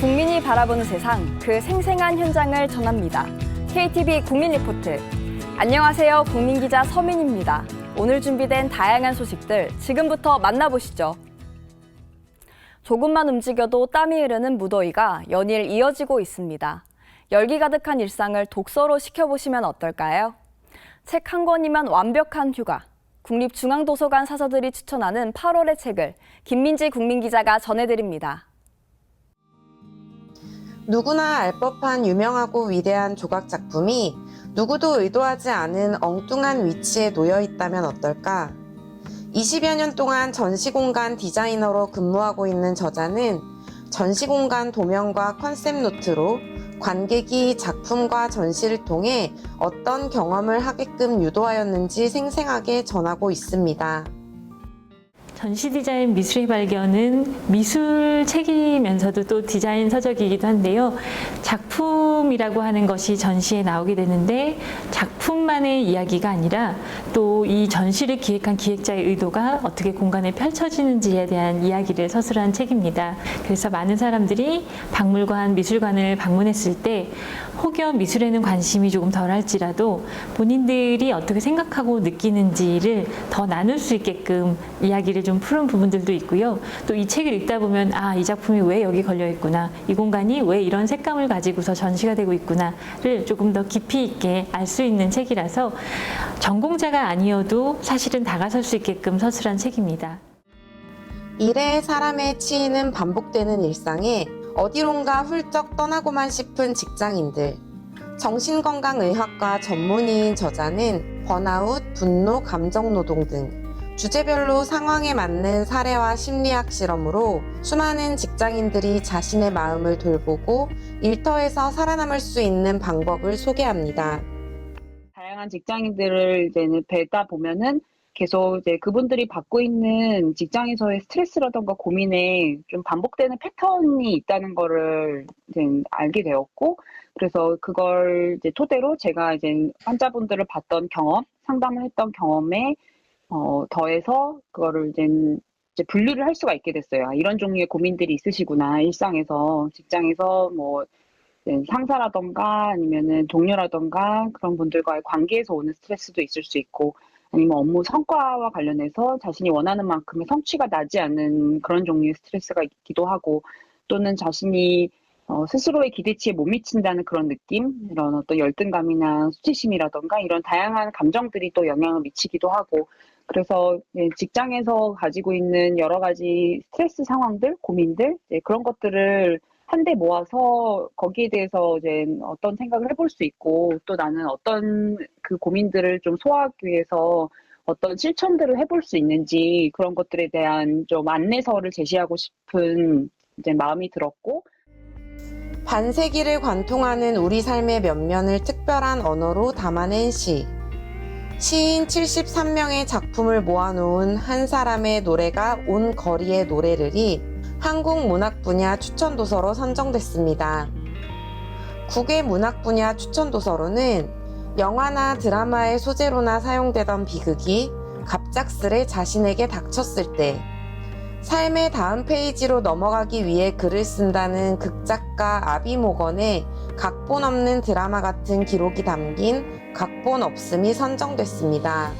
국민이 바라보는 세상, 그 생생한 현장을 전합니다. KTV 국민 리포트. 안녕하세요. 국민 기자 서민입니다. 오늘 준비된 다양한 소식들 지금부터 만나보시죠. 조금만 움직여도 땀이 흐르는 무더위가 연일 이어지고 있습니다. 열기 가득한 일상을 독서로 식혀보시면 어떨까요? 책 한 권이면 완벽한 휴가. 국립중앙도서관 사서들이 추천하는 8월의 책을 김민지 국민기자가 전해드립니다. 누구나 알 법한 유명하고 위대한 조각 작품이 누구도 의도하지 않은 엉뚱한 위치에 놓여 있다면 어떨까? 20여 년 동안 전시공간 디자이너로 근무하고 있는 저자는 전시공간 도면과 컨셉 노트로 관객이 작품과 전시를 통해 어떤 경험을 하게끔 유도하였는지 생생하게 전하고 있습니다. 전시 디자인 미술의 발견은 미술 책이면서도 또 디자인 서적이기도 한데요. 작품이라고 하는 것이 전시에 나오게 되는데 작품만의 이야기가 아니라 또 이 전시를 기획한 기획자의 의도가 어떻게 공간에 펼쳐지는지에 대한 이야기를 서술한 책입니다. 그래서 많은 사람들이 박물관, 미술관을 방문했을 때 혹여 미술에는 관심이 조금 덜할지라도 본인들이 어떻게 생각하고 느끼는지를 더 나눌 수 있게끔 이야기를 좀 푸는 부분들도 있고요. 또 이 책을 읽다 보면 아, 이 작품이 왜 여기 걸려 있구나. 이 공간이 왜 이런 색감을 가지고서 전시가 되고 있구나를 조금 더 깊이 있게 알 수 있는 책이라서 전공자가 아니어도 사실은 다가설 수 있게끔 서술한 책입니다. 일에 사람의 치이는 반복되는 일상에 어디론가 훌쩍 떠나고만 싶은 직장인들. 정신건강의학과 전문의인 저자는 번아웃, 분노, 감정노동 등 주제별로 상황에 맞는 사례와 심리학 실험으로 수많은 직장인들이 자신의 마음을 돌보고 일터에서 살아남을 수 있는 방법을 소개합니다. 다양한 직장인들을 이제는 뵈다 보면은 계속 이제 그분들이 받고 있는 직장에서의 스트레스라던가 고민에 좀 반복되는 패턴이 있다는 거를 이제 알게 되었고, 그래서 그걸 이제 토대로 제가 이제 환자분들을 봤던 경험, 상담을 했던 경험에 어, 더해서 그거를 이제, 이제 분류를 할 수가 있게 됐어요. 아, 이런 종류의 고민들이 있으시구나, 일상에서, 직장에서 뭐 상사라던가 아니면은 동료라던가 그런 분들과의 관계에서 오는 스트레스도 있을 수 있고 아니면 업무 성과와 관련해서 자신이 원하는 만큼의 성취가 나지 않는 그런 종류의 스트레스가 있기도 하고 또는 자신이 어, 스스로의 기대치에 못 미친다는 그런 느낌, 이런 어떤 열등감이나 수치심이라던가 이런 다양한 감정들이 또 영향을 미치기도 하고 그래서 직장에서 가지고 있는 여러 가지 스트레스 상황들, 고민들 그런 것들을 한데 모아서 거기에 대해서 이제 어떤 생각을 해볼 수 있고 또 나는 어떤 그 고민들을 좀 소화하기 위해서 어떤 실천들을 해볼 수 있는지 그런 것들에 대한 좀 안내서를 제시하고 싶은 이제 마음이 들었고 반세기를 관통하는 우리 삶의 면면을 특별한 언어로 담아낸 시. 시인 73명의 작품을 모아놓은 한 사람의 노래가 온 거리의 노래를이 한국 문학 분야 추천 도서로 선정됐습니다. 국외 문학 분야 추천 도서로는 영화나 드라마의 소재로나 사용되던 비극이 갑작스레 자신에게 닥쳤을 때 삶의 다음 페이지로 넘어가기 위해 글을 쓴다는 극작가 아비 모건의 각본 없는 드라마 같은 기록이 담긴 각본 없음이 선정됐습니다.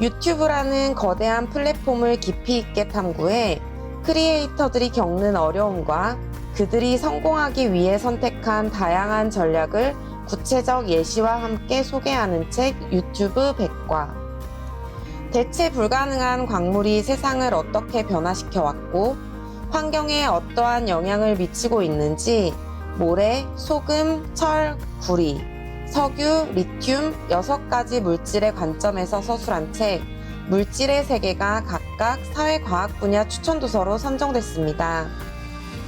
유튜브라는 거대한 플랫폼을 깊이 있게 탐구해 크리에이터들이 겪는 어려움과 그들이 성공하기 위해 선택한 다양한 전략을 구체적 예시와 함께 소개하는 책 유튜브 백과 대체 불가능한 광물이 세상을 어떻게 변화시켜 왔고 환경에 어떠한 영향을 미치고 있는지 모래, 소금, 철, 구리, 석유, 리튬 여섯 가지 물질의 관점에서 서술한 책 물질의 세계가 각각 사회과학 분야 추천 도서로 선정됐습니다.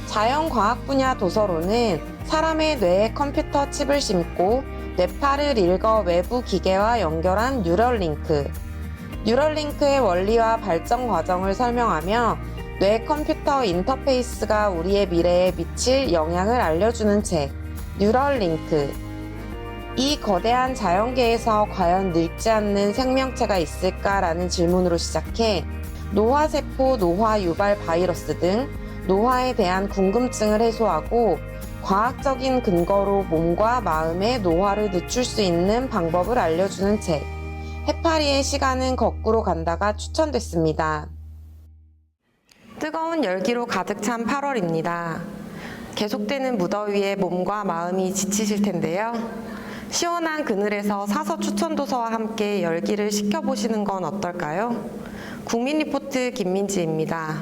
자연과학 분야 도서로는 사람의 뇌에 컴퓨터 칩을 심고 뇌파를 읽어 외부 기계와 연결한 뉴럴링크, 뉴럴링크의 원리와 발전 과정을 설명하며 뇌 컴퓨터 인터페이스가 우리의 미래에 미칠 영향을 알려주는 책, 뉴럴링크. 이 거대한 자연계에서 과연 늙지 않는 생명체가 있을까라는 질문으로 시작해 노화세포 노화 유발 바이러스 등 노화에 대한 궁금증을 해소하고 과학적인 근거로 몸과 마음의 노화를 늦출 수 있는 방법을 알려주는 책. 해파리의 시간은 거꾸로 간다가 추천됐습니다. 뜨거운 열기로 가득 찬 8월입니다. 계속되는 무더위에 몸과 마음이 지치실 텐데요. 시원한 그늘에서 사서 추천 도서와 함께 열기를 식혀보시는 건 어떨까요? 국민리포트 김민지입니다.